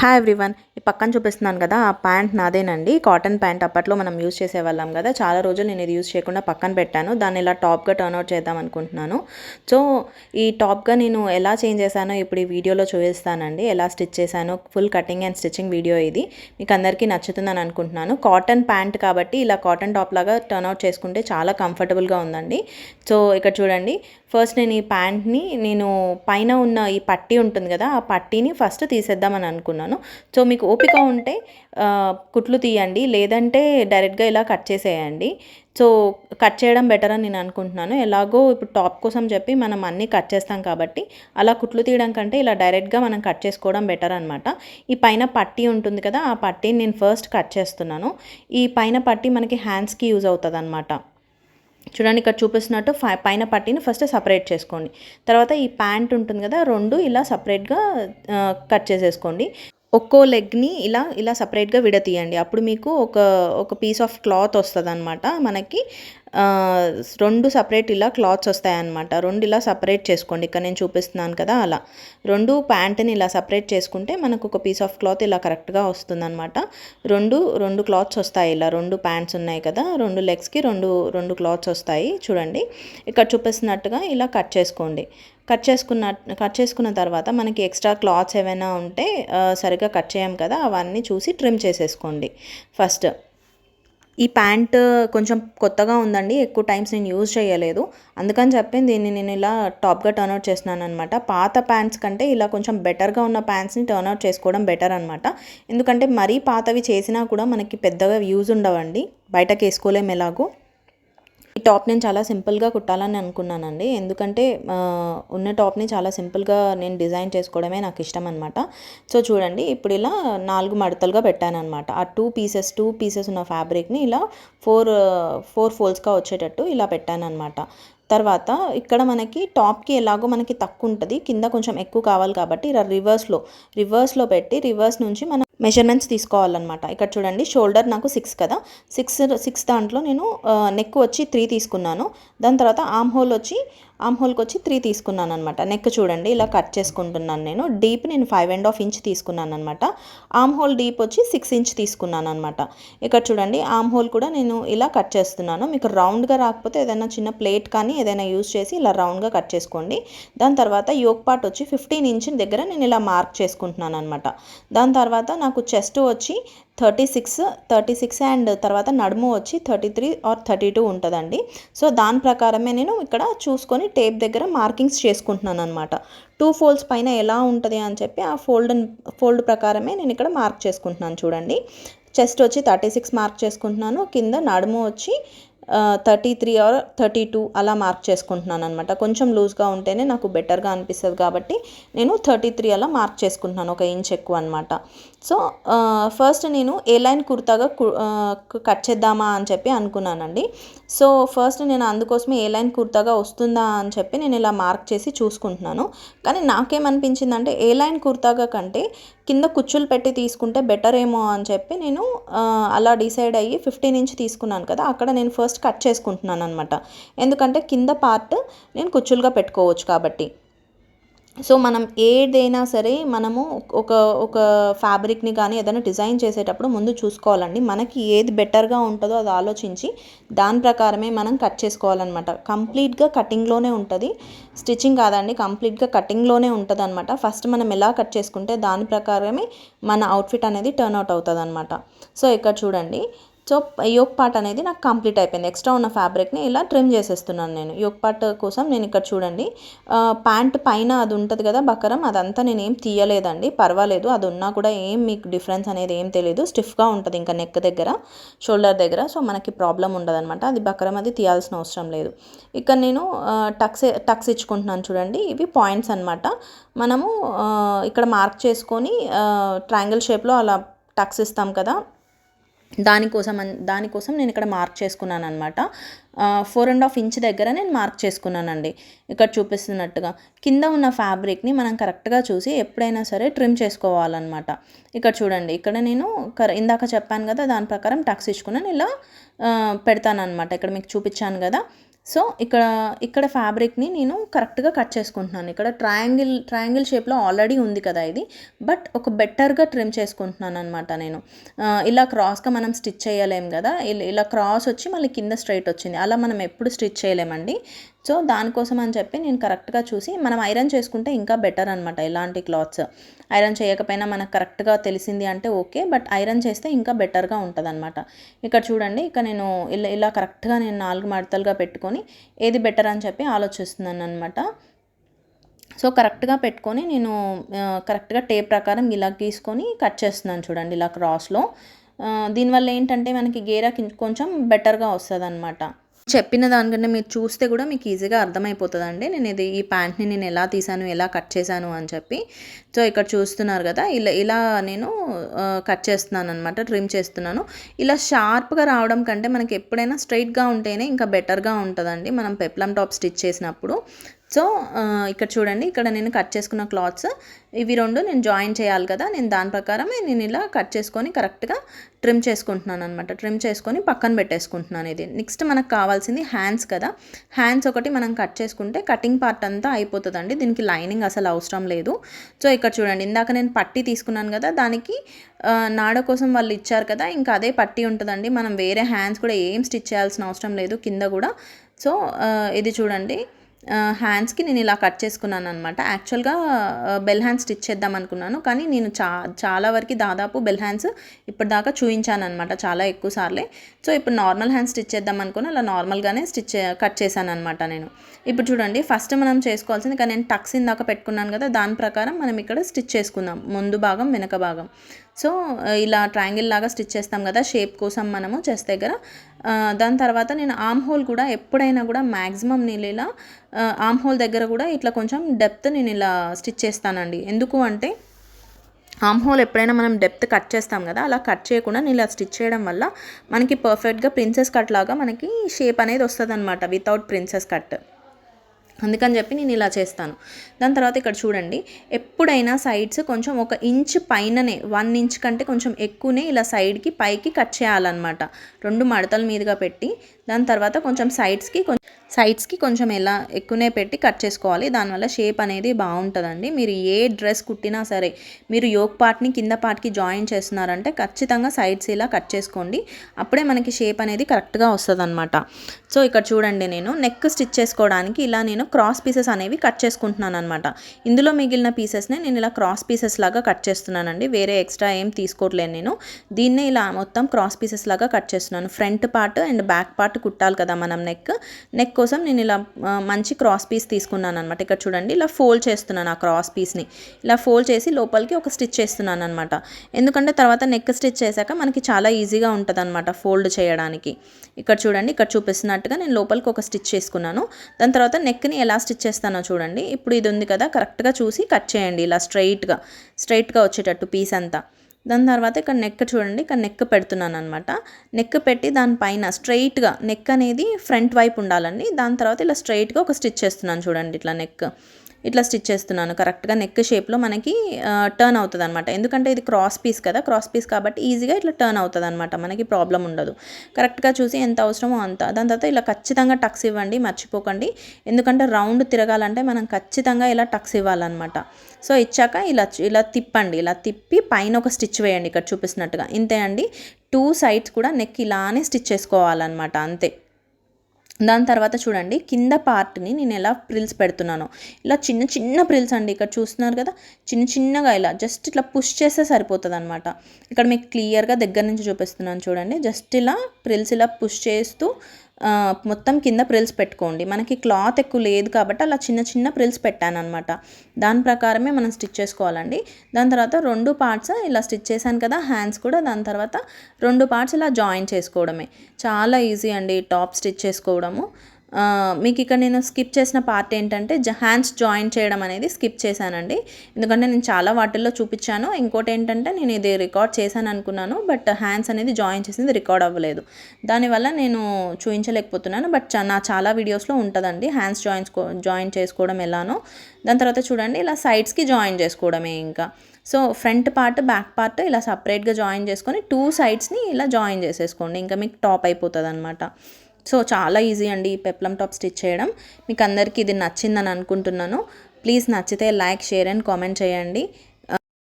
Hi everyone ఈ పక్కన చూపిస్తున్నాను కదా ఆ ప్యాంట్ నాదేనండి. కాటన్ ప్యాంట్ అప్పట్లో మనం యూజ్ చేసేవాళ్ళం కదా. చాలా రోజులు నేను ఇది యూజ్ చేయకుండా పక్కన పెట్టాను. దాన్ని ఇలా టాప్గా టర్న్ అవుట్ చేద్దాం అనుకుంటున్నాను. సో ఈ టాప్గా నేను ఎలా చేంజ్ చేశానో ఇప్పుడు ఈ వీడియోలో చూపిస్తానండి. ఎలా స్టిచ్ చేశానో full cutting and stitching video ఇది. మీకు అందరికీ నచ్చుతుందని అనుకుంటున్నాను. కాటన్ ప్యాంట్ కాబట్టి ఇలా కాటన్ టాప్ లాగా టర్న్ అవుట్ చేసుకుంటే చాలా కంఫర్టబుల్గా ఉందండి. సో ఇక్కడ చూడండి. ఫస్ట్ నేను ఈ ప్యాంట్ని నేను పైన ఉన్న ఈ పట్టీ ఉంటుంది కదా ఆ పట్టీని ఫస్ట్ తీసేద్దామని అనుకున్నాను. సో మీకు ఓపిక ఉంటే కుట్లు తీయండి. లేదంటే డైరెక్ట్గా ఇలా కట్ చేసేయండి. సో కట్ చేయడం బెటర్ అని నేను అనుకుంటున్నాను. ఎలాగో ఇప్పుడు టాప్ కోసం చెప్పి మనం అన్నీ కట్ చేస్తాం కాబట్టి అలా కుట్లు తీయడం కంటే ఇలా డైరెక్ట్గా మనం కట్ చేసుకోవడం బెటర్ అనమాట ఈ పైన పట్టీ ఉంటుంది కదా ఆ పట్టీని నేను ఫస్ట్ కట్ చేస్తున్నాను. ఈ పైన పట్టీ మనకి హ్యాండ్స్కి యూజ్ అవుతుంది అనమాట చూడండి ఇక్కడ చూపిస్తున్నట్టు పైన పట్టీని ఫస్ట్ సపరేట్ చేసుకోండి. తర్వాత ఈ ప్యాంట్ ఉంటుంది కదా రెండు ఇలా సపరేట్గా కట్ చేసేసుకోండి. ఒక్కో లెగ్ని ఇలా ఇలా సపరేట్గా విడతీయండి. అప్పుడు మీకు ఒక ఒక పీస్ ఆఫ్ క్లాత్ వస్తుంది అనమాట మనకి. రెండు సపరేట్ ఇలా క్లాత్స్ వస్తాయన్నమాట. రెండు ఇలా సపరేట్ చేసుకోండి. ఇక్కడ నేను చూపిస్తున్నాను కదా అలా. రెండు ప్యాంట్ని ఇలా సపరేట్ చేసుకుంటే మనకు ఒక పీస్ ఆఫ్ క్లాత్ ఇలా కరెక్ట్గా వస్తుందన్నమాట. రెండు రెండు క్లాత్స్ వస్తాయి ఇలా. రెండు ప్యాంట్స్ ఉన్నాయి కదా. రెండు లెగ్స్కి రెండు రెండు క్లాత్స్ వస్తాయి. చూడండి. ఇక్కడ చూపిస్తున్నట్టుగా ఇలా కట్ చేసుకోండి. కట్ చేసుకున్న కట్ చేసుకున్న తర్వాత మనకి ఎక్స్ట్రా క్లాత్స్ ఏమైనా ఉంటే సరిగ్గా కట్ చేయం కదా. అవన్నీ చూసి ట్రిమ్ చేసేసుకోండి. ఫస్ట్ ఈ ప్యాంట్ కొంచెం కొత్తగా ఉందండి ఎక్కువ టైమ్స్ నేను యూజ్ చేయలేదు. అందుకని చెప్పి దీన్ని నేను ఇలా టాప్గా టర్న్ అవుట్ చేస్తున్నాను అనమాట పాత ప్యాంట్స్ కంటే ఇలా కొంచెం బెటర్గా ఉన్న ప్యాంట్స్ని టర్న్అవుట్ చేసుకోవడం బెటర్ అనమాట ఎందుకంటే మరీ పాతవి చేసినా కూడా మనకి పెద్దగా యూజ్ ఉండవండి. బయటకు వేసుకోలేం ఎలాగో. ఈ టాప్ నేను చాలా సింపుల్గా కుట్టాలని అనుకున్నానండి. ఎందుకంటే ఉన్న టాప్ని చాలా సింపుల్గా నేను డిజైన్ చేసుకోవడమే నాకు ఇష్టం అనమాట సో చూడండి ఇప్పుడు ఇలా నాలుగు మడతలుగా పెట్టాను అనమాట ఆ టూ పీసెస్ టూ పీసెస్ ఉన్న ఫ్యాబ్రిక్ని ఇలా ఫోర్ ఫోర్ ఫోల్స్గా వచ్చేటట్టు ఇలా పెట్టాను అనమాట తర్వాత ఇక్కడ మనకి టాప్కి ఎలాగో మనకి తక్కువ ఉంటుంది. కింద కొంచెం ఎక్కువ కావాలి కాబట్టి ఇలా రివర్స్లో రివర్స్లో పెట్టి రివర్స్ నుంచి మనం మెజర్మెంట్స్ తీసుకోవాలన్నమాట. ఇక్కడ చూడండి షోల్డర్ నాకు సిక్స్ కదా. సిక్స్ సిక్స్ దాంట్లో నేను నెక్ వచ్చి త్రీ తీసుకున్నాను. దాని తర్వాత ఆమ్ హోల్ వచ్చి ఆమ్ హోల్కి వచ్చి త్రీ తీసుకున్నాను అనమాట నెక్ చూడండి ఇలా కట్ చేసుకుంటున్నాను నేను. డీప్ నేను ఫైవ్ అండ్ హాఫ్ ఇంచ్ తీసుకున్నాను అనమాట ఆమ్ హోల్ డీప్ వచ్చి సిక్స్ ఇంచ్ తీసుకున్నాను అనమాట ఇక్కడ చూడండి ఆమ్ హోల్ కూడా నేను ఇలా కట్ చేస్తున్నాను. మీకు రౌండ్గా రాకపోతే ఏదైనా చిన్న ప్లేట్ కానీ ఏదైనా యూజ్ చేసి ఇలా రౌండ్గా కట్ చేసుకోండి. దాని తర్వాత యోక్ పార్ట్ వచ్చి ఫిఫ్టీన్ ఇంచ్ దగ్గర నేను ఇలా మార్క్ చేసుకుంటున్నాను అనమాట దాని తర్వాత నాకు చెస్ట్ వచ్చి thirty six thirty six and తర్వాత నడుము వచ్చి thirty three or thirty two ఉంటుందండి. సో దాని ప్రకారమే నేను ఇక్కడ చూసుకొని టేప్ దగ్గర మార్కింగ్స్ చేసుకుంటున్నాను అనమాట టూ ఫోల్డ్స్ పైన ఎలా ఉంటుంది అని చెప్పి ఆ ఫోల్డ్ ఫోల్డ్ ప్రకారమే నేను ఇక్కడ మార్క్ చేసుకుంటున్నాను చూడండి. చెస్ట్ వచ్చి థర్టీ సిక్స్ మార్క్ చేసుకుంటున్నాను. కింద నడుము వచ్చి thirty three or thirty two అలా మార్క్ చేసుకుంటున్నాను అనమాట కొంచెం లూజ్గా ఉంటేనే నాకు బెటర్గా అనిపిస్తుంది కాబట్టి నేను థర్టీ త్రీ అలా మార్క్ చేసుకుంటున్నాను ఒక ఇంచ్ ఎక్కువ అనమాట సో ఫస్ట్ నేను ఏ లైన్ కుర్తాగా కు- కట్ చేద్దామా అని చెప్పి అనుకున్నానండి. సో ఫస్ట్ నేను అందుకోసమే ఏ లైన్ కుర్తాగా వస్తుందా అని చెప్పి నేను ఇలా మార్క్ చేసి చూసుకుంటున్నాను. కానీ నాకేమనిపించిందంటే ఏ లైన్ కుర్తాగా కంటే కింద కుచ్చులు పెట్టి తీసుకుంటే బెటర్ ఏమో అని చెప్పి నేను అలా డిసైడ్ అయ్యి ఫిఫ్టీన్ ఇంచ్ తీసుకున్నాను కదా అక్కడ నేను ఫస్ట్ కట్ చేసుకుంటున్నాను అనమాట ఎందుకంటే కింద పార్ట్ నేను కుచ్చులుగా పెట్టుకోవచ్చు కాబట్టి. సో మనం ఏదైనా సరే మనము ఒక ఒక ఫ్యాబ్రిక్ని కానీ ఏదైనా డిజైన్ చేసేటప్పుడు ముందు చూసుకోవాలండి. మనకి ఏది బెటర్గా ఉంటుందో అది ఆలోచించి దాని ప్రకారమే మనం కట్ చేసుకోవాలన్నమాట. కంప్లీట్గా కటింగ్లోనే ఉంటుంది. స్టిచ్చింగ్ కాదండి కంప్లీట్గా కటింగ్లోనే ఉంటుంది అనమాట ఫస్ట్ మనం ఎలా కట్ చేసుకుంటే దాని ప్రకారమే మన అవుట్ఫిట్ అనేది టర్న్ అవుట్ అవుతుంది అనమాట సో ఇక్కడ చూడండి. సో యోక్ పార్ట్ అనేది నాకు కంప్లీట్ అయిపోయింది. ఎక్స్ట్రా ఉన్న ఫ్యాబ్రిక్ని ఇలా ట్రిమ్ చేసేస్తున్నాను నేను. యోక్ పార్ట్ కోసం నేను ఇక్కడ చూడండి. ప్యాంట్ పైన అది ఉంటుంది కదా బకరం అదంతా నేను ఏం తీయలేదండి. పర్వాలేదు అది ఉన్నా కూడా ఏం మీకు డిఫరెన్స్ అనేది ఏం తెలియదు స్టిఫ్గా ఉంటుంది ఇంకా నెక్ దగ్గర షోల్డర్ దగ్గర. సో మనకి ప్రాబ్లం ఉండదన్నమాట. అది బకరం అది తీయాల్సిన అవసరం లేదు. ఇక్కడ నేను టక్స్ టక్స్ ఇచ్చుకుంటున్నాను చూడండి. ఇవి పాయింట్స్ అన్నమాట. మనము ఇక్కడ మార్క్ చేసుకొని ట్రయాంగిల్ షేప్లో అలా టక్స్ ఇస్తాం కదా. దానికోసం అన్- దానికోసం నేను ఇక్కడ మార్క్ చేసుకున్నాను అనమాట ఫోర్ అండ్ హాఫ్ ఇంచ్ దగ్గర నేను మార్క్ చేసుకున్నానండి. ఇక్కడ చూపిస్తున్నట్టుగా. కింద ఉన్న ఫ్యాబ్రిక్ని మనం కరెక్ట్గా చూసి ఎప్పుడైనా సరే ట్రిమ్ చేసుకోవాలన్నమాట. ఇక్కడ చూడండి. ఇక్కడ నేను ఇందాక చెప్పాను కదా దాని ప్రకారం టక్స్ ఇచ్చుకున్నాను. ఇలా పెడతాను అనమాట ఇక్కడ మీకు చూపించాను కదా. సో ఇక్కడ ఇక్కడ ఫ్యాబ్రిక్ని నేను కరెక్ట్గా కట్ చేసుకుంటున్నాను. ఇక్కడ ట్రయాంగిల్ ట్రయాంగిల్ షేప్లో ఆల్రెడీ ఉంది కదా ఇది. బట్ ఒక బెటర్గా ట్రిమ్ చేసుకుంటున్నాను అనమాట నేను. ఇలా క్రాస్గా మనం స్టిచ్ చేయలేం కదా. ఇలా క్రాస్ వచ్చి మళ్ళీ కింద స్ట్రైట్ వచ్చింది. అలా మనం ఎప్పుడు స్టిచ్ చేయలేమండి. సో దానికోసం అని చెప్పి నేను కరెక్ట్గా చూసి మనం ఐరన్ చేసుకుంటే ఇంకా బెటర్ అనమాట ఇలాంటి క్లాత్స్. ఐరన్ చేయకపోయినా మనకు కరెక్ట్గా తెలిసింది అంటే ఓకే బట్ ఐరన్ చేస్తే ఇంకా బెటర్గా ఉంటుంది అనమాట ఇక్కడ చూడండి ఇక నేను ఇలా ఇలా కరెక్ట్గా నేను నాలుగు మడతలుగా పెట్టుకొని ఏది బెటర్ అని చెప్పి ఆలోచిస్తున్నాను అనమాట సో కరెక్ట్గా పెట్టుకొని నేను కరెక్ట్గా టేప్ ప్రకారం ఇలా గీసుకొని కట్ చేస్తున్నాను చూడండి ఇలా క్రాస్లో. దీనివల్ల ఏంటంటే మనకి గేరా కొంచెం బెటర్గా వస్తుంది అనమాట చెప్పిన దానికంటే మీరు చూస్తే కూడా మీకు ఈజీగా అర్థమైపోతుందండి. నేను ఇది ఈ ప్యాంట్ని నేను ఎలా తీసాను ఎలా కట్ చేశాను అని చెప్పి. సో ఇక్కడ చూస్తున్నారు కదా ఇలా ఇలా నేను కట్ చేస్తున్నాను అనమాట ట్రిమ్ చేస్తున్నాను. ఇలా షార్ప్గా రావడం కంటే మనకి ఎప్పుడైనా స్ట్రైట్గా ఉంటేనే ఇంకా బెటర్గా ఉంటుందండి. మనం పెప్లం టాప్ స్టిచ్ చేసినప్పుడు. సో ఇక్కడ చూడండి ఇక్కడ నేను కట్ చేసుకున్న క్లాత్స్. ఇవి రెండు నేను జాయిన్ చేయాలి కదా నేను దాని ప్రకారమే నేను ఇలా కట్ చేసుకొని కరెక్ట్గా ట్రిమ్ చేసుకుంటున్నాను అనమాట ట్రిమ్ చేసుకొని పక్కన పెట్టేసుకుంటున్నాను ఇది. నెక్స్ట్ మనకు కావాల్సింది హ్యాండ్స్ కదా. హ్యాండ్స్ ఒకటి మనం కట్ చేసుకుంటే కటింగ్ పార్ట్ అంతా అయిపోతుందండి. దీనికి లైనింగ్ అసలు అవసరం లేదు. సో ఇక్కడ చూడండి ఇందాక నేను పట్టి తీసుకున్నాను కదా దానికి నాడ కోసం వాళ్ళు ఇచ్చారు కదా ఇంకా అదే పట్టి ఉంటుందండి. మనం వేరే హ్యాండ్స్ కూడా ఏం స్టిచ్ చేయాల్సిన అవసరం లేదు కింద కూడా. సో ఇది చూడండి. హ్యాండ్స్కి నేను ఇలా కట్ చేసుకున్నాను అనమాట యాక్చువల్గా బెల్ హ్యాండ్స్ స్టిచ్ చేద్దాం అనుకున్నాను. కానీ నేను చా చాలా వరకు దాదాపు బెల్ హ్యాండ్స్ ఇప్పటిదాకా చూపించాను అనమాట చాలా ఎక్కువ సార్లే. సో ఇప్పుడు నార్మల్ హ్యాండ్స్ స్టిచ్ చేద్దాం అనుకుని అలా నార్మల్గానే స్టిచ్ కట్ చేశాను అనమాట నేను. ఇప్పుడు చూడండి ఫస్ట్ మనం చేసుకోవాల్సింది కానీ నేను టక్స్ ఇందాక పెట్టుకున్నాను కదా దాని ప్రకారం మనం ఇక్కడ స్టిచ్ చేసుకుందాం. ముందు భాగం వెనక భాగం. సో ఇలా ట్రయాంగిల్ లాగా స్టిచ్ చేస్తాం కదా షేప్ కోసం మనము చెస్ దగ్గర. దాని తర్వాత నేను ఆమ్ హోల్ కూడా ఎప్పుడైనా కూడా మ్యాక్సిమం నేను ఇలా ఆమ్ హోల్ దగ్గర కూడా ఇట్లా కొంచెం డెప్త్ నేను ఇలా స్టిచ్ చేస్తానండి. ఎందుకు అంటే ఆమ్ హోల్ ఎప్పుడైనా మనం డెప్త్ కట్ చేస్తాం కదా అలా కట్ చేయకుండా నేను ఇలా స్టిచ్ చేయడం వల్ల మనకి పర్ఫెక్ట్గా ప్రిన్సెస్ కట్ లాగా మనకి షేప్ అనేది వస్తుంది అనమాట వితౌట్ ప్రిన్సెస్ కట్. అందుకని చెప్పి నేను ఇలా చేస్తాను. దాని తర్వాత ఇక్కడ చూడండి ఎప్పుడైనా సైడ్స్ కొంచెం ఒక ఇంచ్ పైననే వన్ ఇంచ్ కంటే కొంచెం ఎక్కువనే ఇలా సైడ్కి పైకి కట్ చేయాలన్నమాట. రెండు మడతల మీదుగా పెట్టి దాని తర్వాత కొంచెం సైడ్స్కి కొంచెం సైడ్స్కి కొంచెం ఎలా ఎక్కువనే పెట్టి కట్ చేసుకోవాలి. దానివల్ల షేప్ అనేది బాగుంటుందండి. మీరు ఏ డ్రెస్ కుట్టినా సరే మీరు యోక్ పార్ట్ని కింద పార్ట్కి జాయిన్ చేస్తున్నారంటే ఖచ్చితంగా సైడ్స్ ఇలా కట్ చేసుకోండి. అప్పుడే మనకి షేప్ అనేది కరెక్ట్గా వస్తుంది అనమాట సో ఇక్కడ చూడండి నేను. నెక్ స్టిచ్ చేసుకోవడానికి ఇలా నేను క్రాస్ పీసెస్ అనేవి కట్ చేసుకుంటున్నాను అనమాట ఇందులో మిగిలిన పీసెస్ని నేను ఇలా క్రాస్ పీసెస్ లాగా కట్ చేస్తున్నానండి. వేరే ఎక్స్ట్రా ఏం తీసుకోవట్లేదు నేను. దీన్నే ఇలా మొత్తం క్రాస్ పీసెస్ లాగా కట్ చేస్తున్నాను. Front part and back part కుట్టాలి కదా మనం నెక్. నెక్ కోసం నేను ఇలా మంచి క్రాస్ పీస్ తీసుకున్నాను అనమాట ఇక్కడ చూడండి ఇలా ఫోల్డ్ చేస్తున్నాను ఆ క్రాస్ పీస్ని ఇలా ఫోల్డ్ చేసి లోపలికి ఒక స్టిచ్ చేస్తున్నాను అనమాట ఎందుకంటే తర్వాత నెక్ స్టిచ్ చేశాక మనకి చాలా ఈజీగా ఉంటుంది అనమాట ఫోల్డ్ చేయడానికి. ఇక్కడ చూడండి ఇక్కడ చూపిస్తున్నట్టుగా నేను లోపలికి ఒక స్టిచ్ చేసుకున్నాను. దాని తర్వాత నెక్ని ఎలా స్టిచ్ చేస్తానో చూడండి. ఇప్పుడు ఇది ఉంది కదా కరెక్ట్గా చూసి కట్ చేయండి ఇలా స్ట్రైట్గా స్ట్రైట్గా వచ్చేటట్టు పీస్ అంతా. దాని తర్వాత ఇక్కడ నెక్ చూడండి ఇక్కడ నెక్ పెడుతున్నాను అనమాట నెక్ పెట్టి దానిపైన స్ట్రైట్గా నెక్ అనేది ఫ్రంట్ వైపు ఉండాలండి. దాని తర్వాత ఇలా స్ట్రైట్గా ఒక స్టిచ్ చేస్తున్నాను చూడండి ఇట్లా నెక్. ఇట్లా స్టిచ్ చేస్తున్నాను. కరెక్ట్గా నెక్ షేప్లో మనకి టర్న్ అవుతుంది అనమాట ఎందుకంటే ఇది క్రాస్ పీస్ కదా క్రాస్ పీస్ కాబట్టి ఈజీగా ఇట్లా టర్న్ అవుతుంది అనమాట మనకి ప్రాబ్లం ఉండదు. కరెక్ట్గా చూసి ఎంత అవసరమో అంత. దాని తర్వాత ఇలా ఖచ్చితంగా టక్స్ ఇవ్వండి మర్చిపోకండి. ఎందుకంటే రౌండ్ తిరగాలంటే మనం ఖచ్చితంగా ఇలా టక్స్ ఇవ్వాలన్నమాట. సో ఇచ్చాక ఇలా ఇలా తిప్పండి. ఇలా తిప్పి పైన ఒక స్టిచ్ వేయండి. ఇక్కడ చూపిస్తున్నట్టుగా. ఇంతే అండి. టూ సైడ్స్ కూడా నెక్ ఇలానే స్టిచ్ చేసుకోవాలన్నమాట. అంతే. దాని తర్వాత చూడండి కింద పార్ట్ని నేను ఎలా ప్రిల్స్ పెడుతున్నాను. ఇలా చిన్న చిన్న ప్రిల్స్ అండి ఇక్కడ చూస్తున్నారు కదా చిన్న చిన్నగా ఇలా జస్ట్ ఇట్లా పుష్ చేస్తే సరిపోతుంది అనమాట ఇక్కడ మీకు క్లియర్గా దగ్గర నుంచి చూపిస్తున్నాను చూడండి జస్ట్ ఇలా ప్రిల్స్ ఇలా పుష్ చేస్తూ మొత్తం కింద ప్రిల్స్ పెట్టుకోండి. మనకి క్లాత్ ఎక్కువ లేదు కాబట్టి అలా చిన్న చిన్న ప్రిల్స్ పెట్టాను అనమాట దాని ప్రకారమే మనం స్టిచ్ చేసుకోవాలండి. దాని తర్వాత రెండు పార్ట్స్ ఇలా స్టిచ్ చేశాను కదా హ్యాండ్స్ కూడా. దాని తర్వాత రెండు పార్ట్స్ ఇలా జాయిన్ చేసుకోవడమే. చాలా ఈజీ అండి టాప్ స్టిచ్ చేసుకోవడము. మీకు ఇక్కడ నేను స్కిప్ చేసిన పార్ట్ ఏంటంటే జ హ్యాండ్స్ జాయిన్ చేయడం అనేది స్కిప్ చేశానండి. ఎందుకంటే నేను చాలా వాటిల్లో చూపించాను. ఇంకోటి ఏంటంటే నేను ఇది రికార్డ్ చేశాను అనుకున్నాను బట్ హ్యాండ్స్ అనేది జాయిన్ చేసింది రికార్డ్ అవ్వలేదు. దానివల్ల నేను చూపించలేకపోతున్నాను బట్ నా చాలా వీడియోస్లో ఉంటుందండి హ్యాండ్స్ జాయిన్స్ జాయిన్ చేసుకోవడం ఎలానో. దాని తర్వాత చూడండి ఇలా సైడ్స్కి జాయిన్ చేసుకోవడమే ఇంకా. So front part back part ఇలా సపరేట్గా జాయిన్ చేసుకొని టూ సైడ్స్ని ఇలా జాయిన్ చేసేసుకోండి. ఇంకా మీకు టాప్ అయిపోతుంది అనమాట సో చాలా ఈజీ అండి ఈ పెప్లం టాప్ స్టిచ్ చేయడం. మీకు అందరికీ ఇది నచ్చిందని అనుకుంటున్నాను. ప్లీజ్ నచ్చితే లైక్ షేర్ అండ్ కామెంట్ చేయండి.